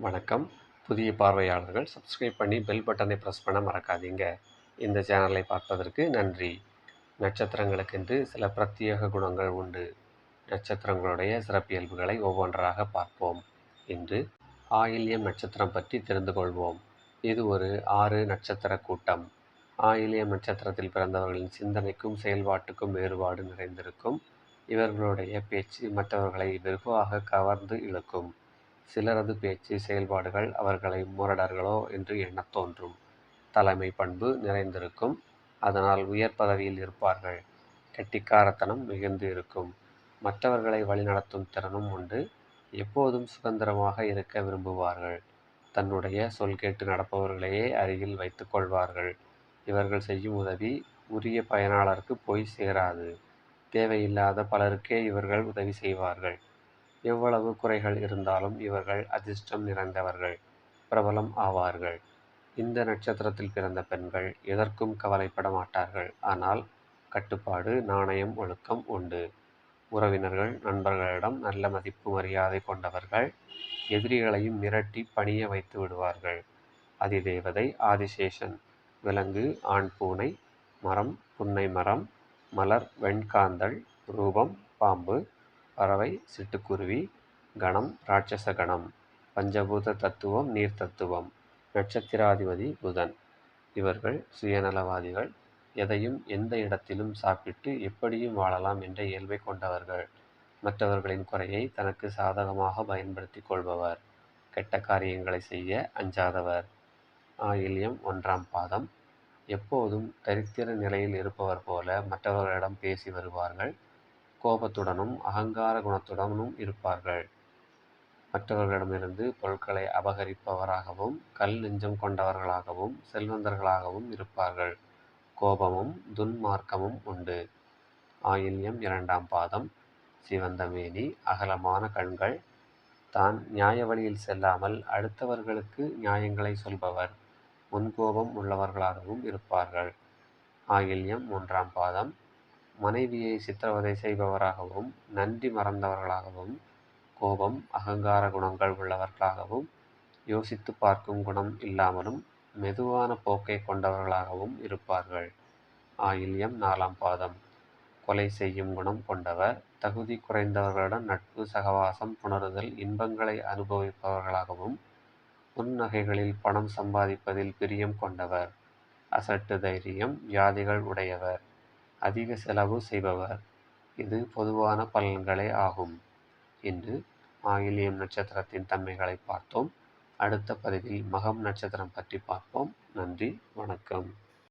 வணக்கம். புதிய பார்வையாளர்கள் சப்ஸ்கிரைப் பண்ணி பெல் பட்டனை ப்ரெஸ் பண்ண மறக்காதீங்க. இந்த சேனலை பார்ப்பதற்கு நன்றி. நட்சத்திரங்களுக்கென்று சில பிரத்யேக குணங்கள் உண்டு. நட்சத்திரங்களுடைய சிறப்பியல்புகளை ஒவ்வொன்றாக பார்ப்போம். இன்று ஆயில்யம் நட்சத்திரம் பற்றி தெரிந்து கொள்வோம். இது ஒரு ஆறு நட்சத்திர கூட்டம். ஆயில்யம் நட்சத்திரத்தில் பிறந்தவர்களின் சிந்தனைக்கும் செயல்பாட்டுக்கும் வேறுபாடு நிறைந்திருக்கும். இவர்களுடைய பேச்சு மற்றவர்களை வெகுவாக கவர்ந்து இழுக்கும். சிலரது பேச்சு செயல்பாடுகள் அவர்களை முரடர்களோ என்று எண்ணத் தோன்றும். தலைமை பண்பு நிறைந்திருக்கும். அதனால் உயர் பதவியில் இருப்பார்கள். கெட்டிக்காரத்தனம் மிகுந்து இருக்கும். மற்றவர்களை வழிநடத்தும் திறனும் உண்டு. எப்போதும் சுதந்திரமாக இருக்க விரும்புவார்கள். தன்னுடைய சொல் கேட்டு நடப்பவர்களையே அருகில் வைத்துக்கொள்வார்கள் இவர்கள் செய்யும் உதவி உரிய பயனாளருக்கு போய் சேராது. தேவையில்லாத பலருக்கே இவர்கள் உதவி செய்வார்கள். எவ்வளவு குறைகள் இருந்தாலும் இவர்கள் அதிர்ஷ்டம் நிறைந்தவர்கள் பிரபலம் ஆவார்கள். இந்த நட்சத்திரத்தில் பிறந்த பெண்கள் எதற்கும் கவலைப்பட மாட்டார்கள். ஆனால் கட்டுப்பாடு நாணயம் ஒழுக்கம் உண்டு. உறவினர்கள் நண்பர்களிடம் நல்ல மதிப்பு மரியாதை கொண்டவர்கள் எதிரிகளையும் மிரட்டி பணிய வைத்து விடுவார்கள். அதிதேவதை ஆதிசேஷன் விலங்கு ஆண் பூனை மரம் புன்னை மரம் மலர் வெண்காந்தல் ரூபம் பாம்பு பறவை சிட்டுக்குருவி கணம் ராட்சச கணம் பஞ்சபூத தத்துவம் நீர் தத்துவம் நட்சத்திராதிபதி புதன். இவர்கள் சுயநலவாதிகள். எதையும் எந்த இடத்திலும் சாப்பிட்டு எப்படியும் வாழலாம் என்ற இயல்பை கொண்டவர்கள். மற்றவர்களின் குறையை தனக்கு சாதகமாக பயன்படுத்தி கொள்பவர். கெட்ட காரியங்களை செய்ய அஞ்சாதவர். ஆயில்யம் ஒன்றாம் பாதம். எப்போதும் தரித்திர நிலையில் இருப்பவர் போல மற்றவர்களிடம் பேசி வருவார்கள். கோபத்துடனும் அகங்கார குணத்துடனும் இருப்பார்கள். மற்றவர்களிடமிருந்து பொருட்களை அபகரிப்பவராகவும் கல் நெஞ்சம் கொண்டவர்களாகவும் செல்வந்தர்களாகவும் இருப்பார்கள். கோபமும் துன்மார்க்கமும் உண்டு. ஆயில்யம் இரண்டாம் பாதம். சிவந்த மேனி அகலமான கண்கள். தான் நியாய வழியில் செல்லாமல் அடுத்தவர்களுக்கு நியாயங்களை சொல்பவர். முன்கோபம் உள்ளவர்களாகவும் இருப்பார்கள். ஆயில்யம் மூன்றாம் பாதம். மனைவியை சித்திரவதை செய்பவராகவும் நன்றி மறந்தவர்களாகவும் கோபம் அகங்கார குணங்கள் உள்ளவர்களாகவும் யோசித்து பார்க்கும் குணம் இல்லாமலும் மெதுவான போக்கை கொண்டவர்களாகவும் இருப்பார்கள். ஆயில்யம் நாலாம் பாதம். கொலை செய்யும் குணம் கொண்டவர் தகுதி குறைந்தவர்களுடன் நட்பு சகவாசம் புணருதல் இன்பங்களை அனுபவிப்பவர்களாகவும் புன்னகைகளில் பணம் சம்பாதிப்பதில் பிரியம் கொண்டவர். அசட்டு தைரியம் வியாதிகள் உடையவர். அதிக செலவு செய்பவர் இது பொதுவான பலன்களே ஆகும் இன்று ஆயிலியம் நட்சத்திரத்தின் தன்மைகளை பார்த்தோம். அடுத்த பதிவில் மகம் நட்சத்திரம் பற்றி பார்ப்போம். நன்றி வணக்கம்.